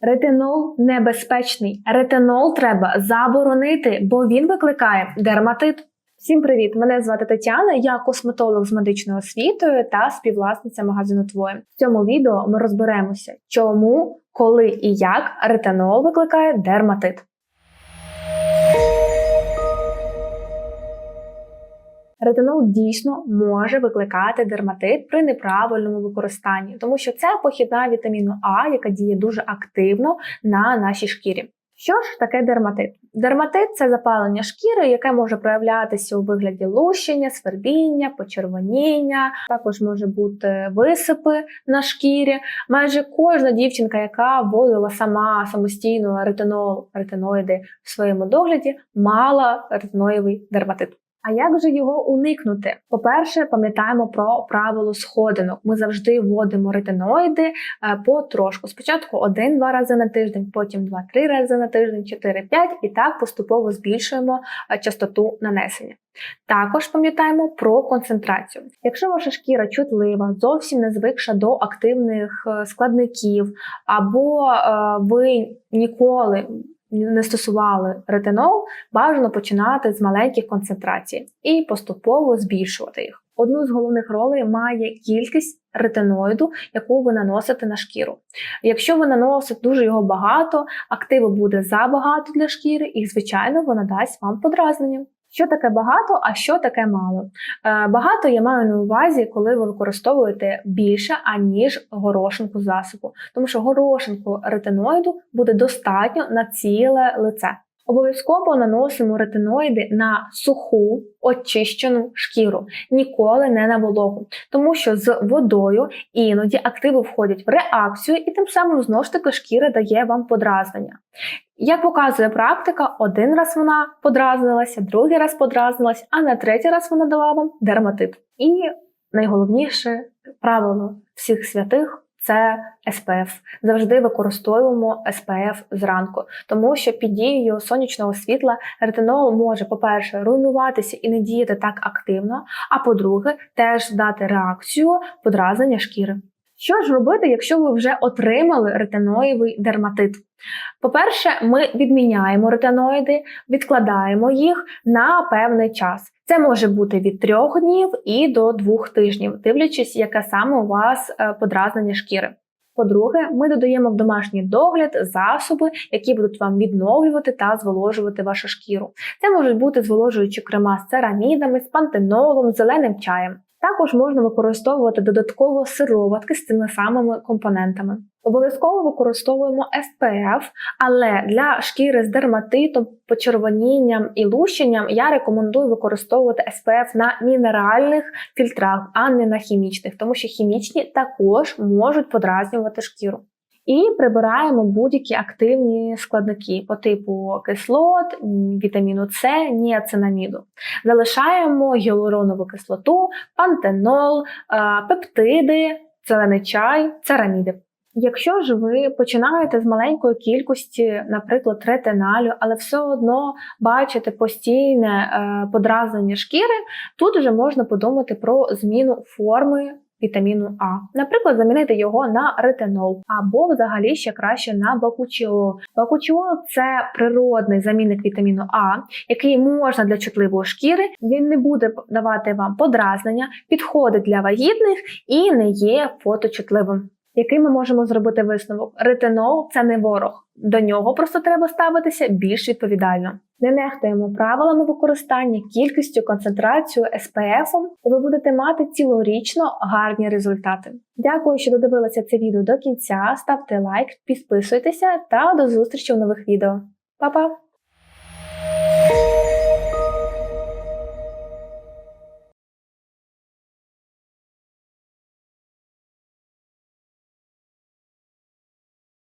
Ретинол небезпечний. Ретинол треба заборонити, бо він викликає дерматит. Всім привіт! Мене звати Тетяна, я косметолог з медичною освітою та співвласниця магазину Твоє. В цьому відео ми розберемося, чому, коли і як ретинол викликає дерматит. Ретинол дійсно може викликати дерматит при неправильному використанні, тому що це похідна вітаміну А, яка діє дуже активно на нашій шкірі. Що ж таке дерматит? Дерматит це запалення шкіри, яке може проявлятися у вигляді лущення, свербіння, почервоніння, також може бути висипи на шкірі. Майже кожна дівчинка, яка вводила сама самостійно ретинол, ретиноїди в своєму догляді, мала ретиноївий дерматит. А як же його уникнути? По-перше, пам'ятаємо про правило сходинок. Ми завжди вводимо ретиноїди е, потрошку. Спочатку один-два рази на тиждень, потім два-три рази на тиждень, 4-5 і так поступово збільшуємо е, частоту нанесення. Також пам'ятаємо про концентрацію. Якщо ваша шкіра чутлива, зовсім не звикша до активних е, складників, або ви ніколи не стосували ретинол, бажано починати з маленьких концентрацій і поступово збільшувати їх. Одну з головних ролей має кількість ретиноїду, яку ви наносите на шкіру. Якщо ви наносите дуже його багато, активу буде забагато для шкіри, і, звичайно, вона дасть вам подразнення. Що таке багато, а що таке мало? Е, багато я маю на увазі, коли ви використовуєте більше, аніж горошинку засобу, тому що горошинку ретиноїду буде достатньо на ціле лице. Обов'язково наносимо ретиноїди на суху очищену шкіру, ніколи не на вологу, тому що з водою іноді активи входять в реакцію, і тим самим знову ж таки шкіра дає вам подразнення. Як показує практика, один раз вона подразнилася, другий раз подразнилась, а на третій раз вона дала вам дерматит. І найголовніше правило всіх святих. Це SPF. Завжди використовуємо SPF зранку, тому що під дією сонячного світла ретинол може, по-перше, руйнуватися і не діяти так активно, а по-друге, теж дати реакцію подразнення шкіри. Що ж робити, якщо ви вже отримали ретиноївий дерматит? По-перше, ми відміняємо ретиноїди, відкладаємо їх на певний час. Це може бути від трьох днів і до двох тижнів, дивлячись, яке саме у вас е, подразнення шкіри. По-друге, ми додаємо в домашній догляд засоби, які будуть вам відновлювати та зволожувати вашу шкіру. Це можуть бути зволожуючі крема з церамідами, з пантенолом, зеленим чаєм. Також можна використовувати додатково сироватки з цими самими компонентами. Обов'язково використовуємо SPF, але для шкіри з дерматитом, почервонінням і лущенням я рекомендую використовувати SPF на мінеральних фільтрах, а не на хімічних, тому що хімічні також можуть подразнювати шкіру. І прибираємо будь-які активні складники по типу кислот, вітаміну С, ніацинаміду. Залишаємо гіалуронову кислоту, пантенол, пептиди, зелений чай, цераміди. Якщо ж ви починаєте з маленької кількості, наприклад, ретиналю, але все одно бачите постійне е, подразнення шкіри, тут вже можна подумати про зміну форми вітаміну А. Наприклад, замінити його на ретинол, або взагалі ще краще на бакучіол. Бакучіол – це природний замінник вітаміну А, який можна для чутливої шкіри. Він не буде давати вам подразнення, підходить для вагітних і не є фоточутливим. Який ми можемо зробити висновок? Ретинол це не ворог. До нього просто треба ставитися більш відповідально. Не нехтуємо правилами використання, кількістю, концентрацією, SPF, і ви будете мати цілорічно гарні результати. Дякую, що додивилися це відео до кінця. Ставте лайк, підписуйтеся та до зустрічі в нових відео. Па-па!